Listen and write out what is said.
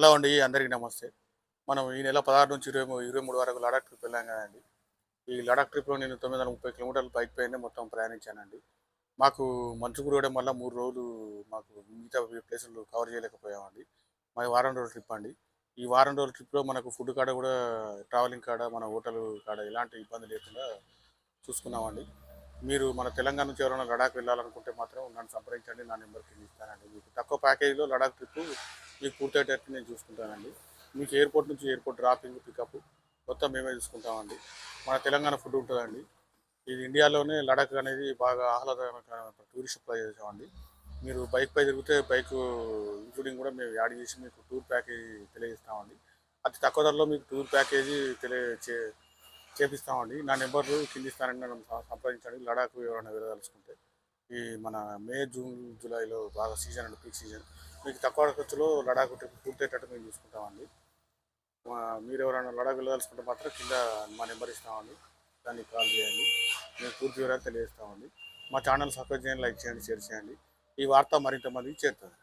Hello అండి అందరికీ నమస్తే. మనం ఈ నెల పదహారు నుంచి ఇరవై ఇరవై మూడు వరకు లడాక్ ట్రిప్ వెళ్ళాం కదండి. ఈ లడాక్ ట్రిప్లో నేను తొమ్మిది వందల ముప్పై కిలోమీటర్లు బైక్ పైనే మొత్తం ప్రయాణించానండి. మాకు మంచు కురవడం వల్ల మూడు రోజులు మాకు మిగతా ప్లేసులు కవర్ చేయలేకపోయామండి. మాది వారం రోజుల ట్రిప్ అండి. ఈ వారం రోజుల ట్రిప్లో మనకు ఫుడ్ కాడ కూడా ట్రావెలింగ్ కాడ మన హోటల్ కాడ ఎలాంటి ఇబ్బంది లేకుండా చూసుకున్నామండి. మీరు మన తెలంగాణ నుంచి ఎవరైనా లడాక్ వెళ్ళాలనుకుంటే మాత్రం నన్ను సంప్రదించండి నా నెంబర్కి ఇస్తానండి. మీకు తక్కువ ప్యాకేజీలో లడాక్ ట్రిప్ మీకు పూర్తయ్యేటట్టు నేను చూసుకుంటానండి. మీకు ఎయిర్పోర్ట్ నుంచి ఎయిర్పోర్ట్ డ్రాపింగ్ పికప్ మొత్తం మేమే చూసుకుంటామండి. మన తెలంగాణ ఫుడ్ ఉంటుందండి. ఇది ఇండియాలోనే లడఖ్ అనేది బాగా ఆహ్లాదకరమైన టూరిస్ట్ ప్రదేశం అండి మీరు బైక్ పై తిరిగితే బైక్ ఇంక్లూడింగ్ కూడా మేము యాడ్ చేసి మీకు టూర్ ప్యాకేజీ తెలియజేస్తామండి. అతి తక్కువ ధరలో మీకు టూర్ ప్యాకేజీ తెలియ చే చేపిస్తామండి. నా నెంబర్ కింద నన్ను సంప్రదించండి. లడాక్ ఎవరైనా వెళ్ళదలుచుకుంటే ఈ మన మే జూన్ జూలైలో బాగా సీజన్ అండి పీక్ సీజన్. మీకు తక్కువ ఖర్చులో లడాక్ ట్రిప్ పూర్తయ్యేటట్టు మేము చూసుకుంటామండి. మీరు ఎవరైనా లడాక్ వెళ్ళదలుచుకుంటే మాత్రం కింద మా నెంబర్ ఇస్తామండి. దాన్ని కాల్ చేయండి. మేము పూర్తి వివరాలు తెలియజేస్తామండి. మా ఛానల్ సబ్స్క్రైబ్ చేయండి లైక్ చేయండి షేర్ చేయండి. ఈ వార్త మరింత మందికి చేరుతుంది.